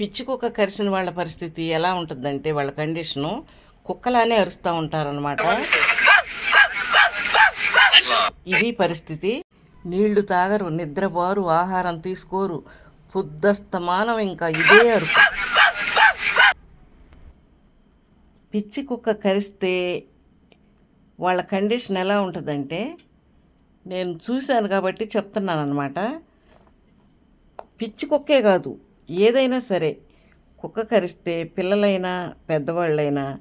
పిచ్చి కుక్క కరిసిన వాళ్ళ పరిస్థితి ఎలా ఉంటుందంటే వాళ్ళ కండిషను కుక్కలానే అరుస్తూ ఉంటారనమాట ఇది పరిస్థితి. నీళ్ళు తాగరు నిద్రపోరు ఆహారం తీసుకోరు. పొద్దస్తమానం ఇంకా ఇదే అరుపు. పిచ్చి కుక్క కరిస్తే వాళ్ళ కండిషన్ ఎలా ఉంటుందంటే నేను చూశాను కాబట్టి చెప్తున్నాను అనమాట పిచ్చి కుక్కే కాదు ఏదైనా సరే కుక్క కరిస్తే పిల్లలైనా పెద్దవాళ్ళైనా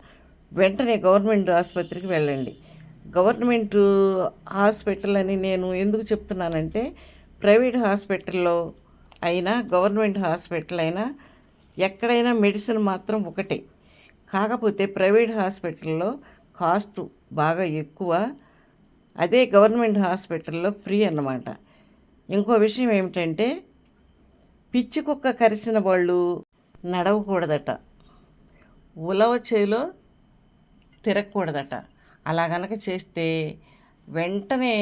వెంటనే గవర్నమెంట్ ఆసుపత్రికి వెళ్ళండి. గవర్నమెంట్ హాస్పిటల్ అని నేను ఎందుకు చెప్తున్నానంటే ప్రైవేట్ హాస్పిటల్లో అయినా గవర్నమెంట్ హాస్పిటల్ అయినా ఎక్కడైనా మెడిసిన్ మాత్రం ఒకటే. కాకపోతే ప్రైవేట్ హాస్పిటల్లో కాస్ట్ బాగా ఎక్కువ. అదే గవర్నమెంట్ హాస్పిటల్లో ఫ్రీ అన్నమాట. ఇంకో విషయం ఏమిటంటే పిచ్చి కుక్క కరిసిన వాళ్ళు నడవకూడదట. ఉలవ చేలో తిరగకూడదట. అలా గనక చేస్తే వెంటనే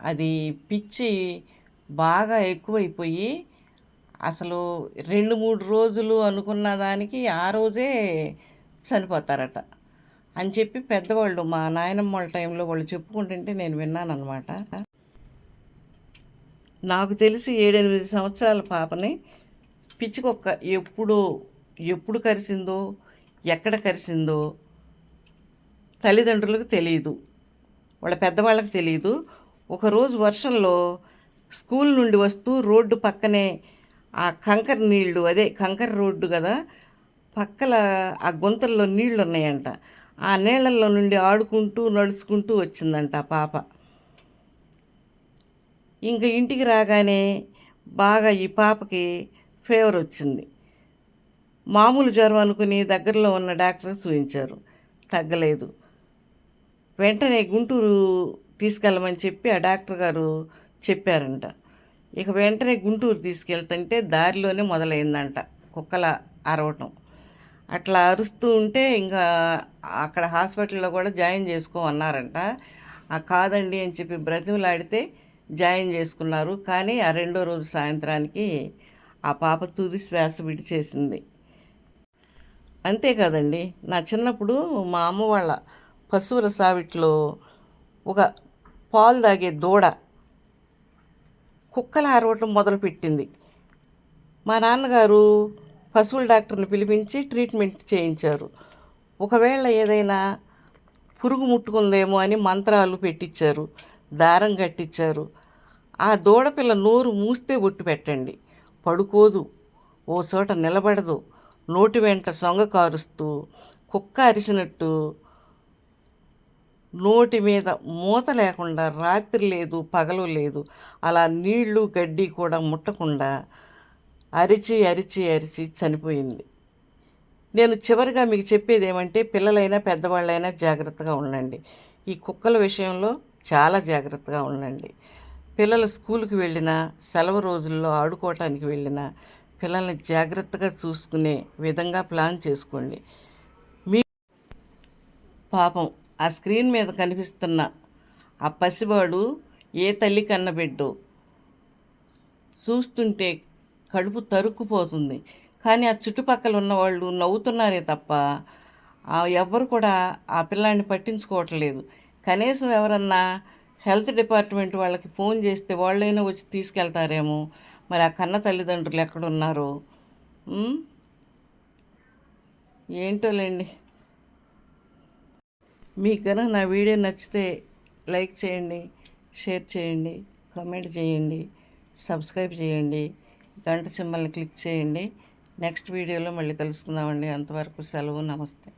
అది పిచ్చి బాగా ఎక్కువైపోయి అసలు రెండు మూడు రోజులు అనుకున్న దానికి ఆ రోజే చనిపోతారట. అని చెప్పి పెద్దవాళ్ళు మా నాయనమ్మ వాళ్ళ టైంలో వాళ్ళు చెప్పుకుంటుంటే నేను విన్నాను అనమాట నాకు తెలిసి ఏడెనిమిది సంవత్సరాల పాపని పిచ్చికొక్క ఎప్పుడు ఎప్పుడు కరిసిందో ఎక్కడ కరిసిందో తల్లిదండ్రులకు తెలియదు. వాళ్ళ పెద్దవాళ్ళకి తెలియదు. ఒకరోజు వర్షంలో స్కూల్ నుండి వస్తూ రోడ్డు పక్కనే ఆ కంకర నీళ్ళు అదే కంకర రోడ్డు కదా పక్కల ఆ గుంతల్లో నీళ్ళు ఉన్నాయంట ఆ నీళ్ళల్లో నుండి ఆడుకుంటూ నడుచుకుంటూ వచ్చిందంట ఆ పాప. ఇంక ఇంటికి రాగానే బాగా ఈ పాపకి ఫీవర్ వచ్చింది. మామూలు జ్వరం అనుకుని దగ్గరలో ఉన్న డాక్టర్ చూపించారు తగ్గలేదు. వెంటనే గుంటూరు తీసుకెళ్ళమని చెప్పి ఆ డాక్టర్ గారు చెప్పారంట. ఇక వెంటనే గుంటూరు తీసుకెళ్తుంటే దారిలోనే మొదలైందంట కుక్కల అరవటం అట్లా అరుస్తూ ఉంటే ఇంకా అక్కడ హాస్పిటల్లో కూడా జాయిన్ చేసుకోమన్నారంట ఆ కాదండి అని చెప్పి బ్రతిమలాడితే జాయిన్ చేసుకున్నారు. కానీ ఆ రెండో రోజు సాయంత్రానికి ఆ పాప తుది శ్వాస విడిచేసింది. అంతేకాదండి నా చిన్నప్పుడు మా అమ్మ వాళ్ళ పశువుల సావిట్లో ఒక పాలు తాగే దూడ కుక్కలు అరవటం మొదలుపెట్టింది. మా నాన్నగారు పశువుల డాక్టర్ని పిలిపించి ట్రీట్మెంట్ చేయించారు. ఒకవేళ ఏదైనా పురుగు ముట్టుకుందేమో అని మంత్రాలు పెట్టించారు దారం కట్టించారు ఆ దూడపిల్ల నోరు మూస్తే ఒట్టు పెట్టండి. పడుకోదు. ఓ చోట నిలబడదు. నోటి వెంట సొంగ కారుస్తూ కుక్క అరిసినట్టు నోటి మీద మూత లేకుండా రాత్రి లేదు పగలు లేదు అలా నీళ్ళు గడ్డి కూడా ముట్టకుండా అరిచి అరిచి అరిచి చనిపోయింది. నేను చివరిగా మీకు చెప్పేది ఏమంటే పిల్లలైనా పెద్దవాళ్ళైనా జాగ్రత్తగా ఉండండి. ఈ కుక్కల విషయంలో చాలా జాగ్రత్తగా ఉండండి. పిల్లలు స్కూల్కి వెళ్ళినా సెలవు రోజుల్లో ఆడుకోవటానికి వెళ్ళినా పిల్లల్ని జాగ్రత్తగా చూసుకునే విధంగా ప్లాన్ చేసుకోండి. మీ పాపం ఆ స్క్రీన్ మీద కనిపిస్తున్న ఆ పసివాడు ఏ తల్లి కన్నబిడ్డో చూస్తుంటే కడుపు తరుక్కుపోతుంది. కానీ ఆ చుట్టుపక్కల ఉన్న వాళ్ళు నవ్వుతున్నారే తప్ప ఆ ఎవ్వరు కూడా ఆ పిల్లాన్ని పట్టించుకోవట్లేదు. కనీసం ఎవరన్నా హెల్త్ డిపార్ట్మెంట్ వాళ్ళకి ఫోన్ చేస్తే వాళ్ళైనా వచ్చి తీసుకెళ్తారేమో. మరి ఆ కన్న తల్లిదండ్రులు ఎక్కడున్నారు? ఏంటోలేండి? మీకు కనుక నా వీడియో నచ్చితే లైక్ చేయండి షేర్ చేయండి కామెంట్ చేయండి సబ్స్క్రైబ్ చేయండి గంట సింబల్ని క్లిక్ చేయండి. నెక్స్ట్ వీడియోలో మళ్ళీ కలుసుకుందామండి. అంతవరకు సెలవు నమస్తే.